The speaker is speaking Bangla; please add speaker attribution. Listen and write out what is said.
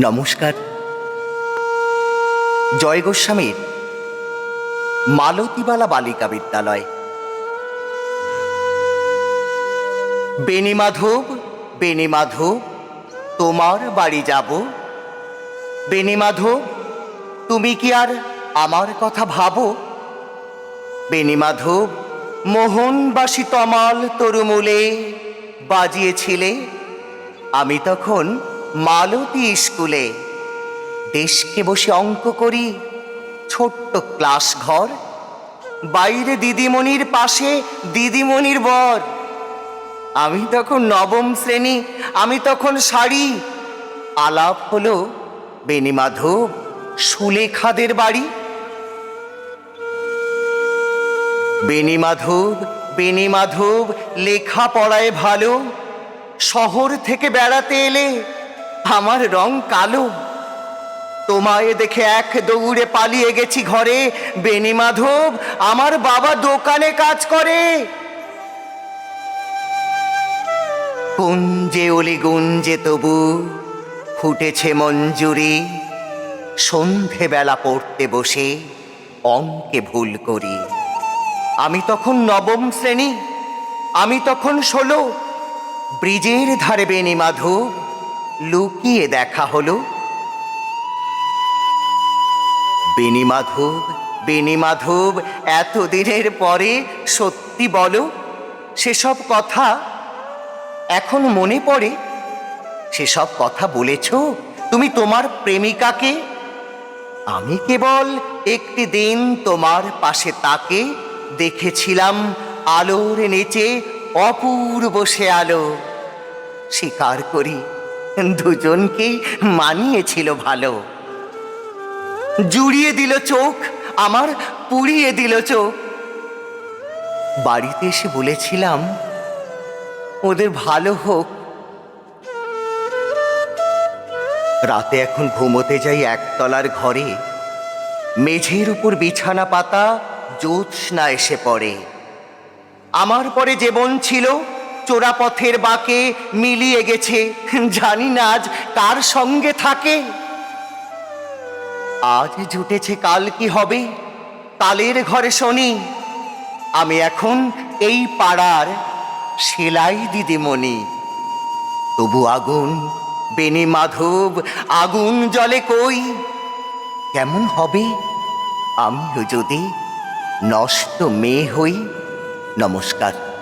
Speaker 1: নমস্কার। জয় গোস্বামীর মালতীবালা বালিকা বিদ্যালয়। বেনি মাধব মাধব, তোমার বাড়ি যাব। বেনি মাধব, তুমি কি আর আমার কথা ভাবো? বেনি মাধব, মোহনবাসী তমাল তরুমূলে বাজিয়েছিলে। আমি তখন মালতী স্কুলে। দেশকে বসে অঙ্ক করি, ছোট্ট ক্লাস ঘর, বাইরে দিদিমণির পাশে দিদিমণির বর। আমি তখন নবম শ্রেণি, আমি তখন শাড়ি। আলাপ হলো বেনিমাধব সুলেখাদের বাড়ি। বেনিমাধব বেনিমাধব লেখা পড়ায় ভালো, শহর থেকে বেড়াতে এলে আমার রং কালো। তোমায় দেখে এক দৌড়ে পালিয়ে গেছি ঘরে। বেনিমাধব আমার বাবা দোকানে কাজ করে। কুঞ্জে অলি গুঞ্জে তবু ফুটেছে মঞ্জুরি। সন্ধেবেলা পড়তে বসে অঙ্কে ভুল করি। আমি তখন নবম শ্রেণি, আমি তখন ষোলো। ব্রিজের ধারে বেনি মাধব লুকিয়ে দেখা হলো। বেনি মাধব বেনি মাধব, এতদিনের পরে সত্যি বলো, সেসব কথা এখন মনে পড়ে? সেসব কথা বলেছ? তুমি তোমার প্রেমিকাকে? আমি কেবল একটি দিন তোমার পাশে তাকে দেখেছিলাম, আলোর নিচে অপূর্ব সে আলো স্বীকার করি দুজনকেই মানিয়েছিল ভালো। জুড়িয়ে দিল চোখ, আমার পুড়িয়ে দিল চোখ। বাড়িতে এসে বলেছিলাম, ওদের ভালো হোক। রাতে এখন ঘুমোতে যাই একতলার ঘরে। মেঝের উপর বিছানা পাতা, জ্যোৎস্না এসে পড়ে। আমার পরে জীবন ছিল চোরাপথের বাঁকে মিলিয়ে গেছে। জানি না আজ কার সঙ্গে থাকে। আজ জুটেছে কাল কি হবে? কালের ঘরে শনি। আমি এখন এই পাড়ার সেলাই দিদিমণি। তবু আগুন বেনি মাধব, আগুন জলে কই? কেমন হবে? আমিও যদি নষ্ট মেয়ে হই, নমস্কার।